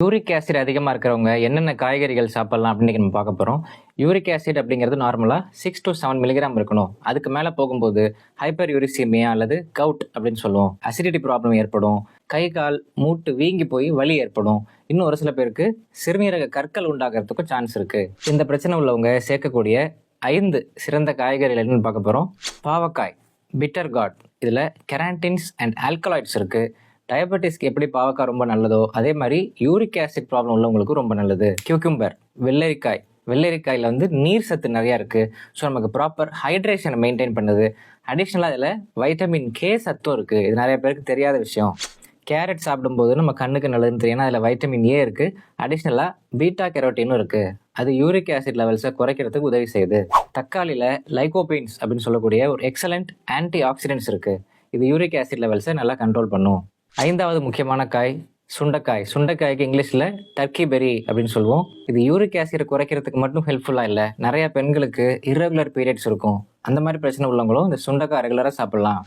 Uric acid அதிகமாக இருக்கிறவங்க என்னென்ன காய்கறிகள் சாப்பிட்லாம் அப்படின்னு நம்ம பார்க்க போகிறோம் யூரிக் ஆசிட் அப்படிங்கிறது நார்மலாக சிக்ஸ் டு செவன் மில்லிகிராம் இருக்கணும். அதுக்கு மேலே போகும்போது ஹைப்பர் யூரிசிமியா அல்லது கவுட் அப்படின்னு சொல்லுவோம். அசிடிட்டி ப்ராப்ளம் ஏற்படும். கை கால் மூட்டு வீங்கி போய் வலி ஏற்படும். இன்னும் ஒரு சில பேருக்கு சிறுநீரக கற்கள் உண்டாகிறதுக்கும் சான்ஸ் இருக்குது இந்த பிரச்சனை உள்ளவங்க சேர்க்கக்கூடிய ஐந்து சிறந்த காய்கறிகள் என்னென்னு பார்க்க போகிறோம் பாவக்காய் பிட்டர் காட் இதில் கெராண்டின்ஸ் அண்ட் ஆல்கலாய்ட்ஸ் இருக்குது டயபெட்டிஸ்க்கு எப்படி பாவக்காய் ரொம்ப நல்லதோ அதே மாதிரி யூரிக் ஆசிட் ப்ராப்ளம் உள்ளவங்களுக்கும் ரொம்ப நல்லது. கியூக்கும்பர் வெள்ளரிக்காய். வெள்ளரிக்காயில் வந்து நீர் சத்து நிறையா இருக்குது ஸோ நமக்கு ப்ராப்பர் ஹைட்ரேஷனை மெயின்டைன் பண்ணுது. அடிஷ்னலாக இதில் வைட்டமின் கே சத்தும் இருக்குது இது நிறைய பேருக்கு தெரியாத விஷயம். கேரட் சாப்பிடும்போது நம்ம கண்ணுக்கு நல்லதுன்னு தெரியும். ஏன்னா அதில் வைட்டமின் ஏ இருக்குது அடிஷ்னலாக பீட்டா கெரோட்டினும் இருக்குது அது யூரிக் ஆசிட் லெவல்ஸை குறைக்கிறதுக்கு உதவி செய்யுது. தக்காளியில் லைகோபீன்ஸ் அப்படின்னு சொல்லக்கூடிய ஒரு எக்ஸலண்ட் ஆன்டி ஆக்சிடென்ட்ஸ் இருக்குது இது யூரிக் ஆசிட் லெவல்ஸை நல்லா கண்ட்ரோல் பண்ணும். ஐந்தாவது முக்கியமான காய் சுண்டைக்காய். சுண்டைக்காய்க்கு இங்கிலீஷில் டர்க்கி பெரி அப்படின்னு சொல்லுவோம். இது யூரிக் ஆசிடை குறைக்கிறதுக்கு மட்டும் ஹெல்ப்ஃபுல்லாக இல்லை. நிறைய பெண்களுக்கு இரகுலர் பீரியட்ஸ் இருக்கும். அந்த மாதிரி பிரச்சனை உள்ளவங்களும் இந்த சுண்டைக்காய் ரெகுலராக சாப்பிட்லாம்.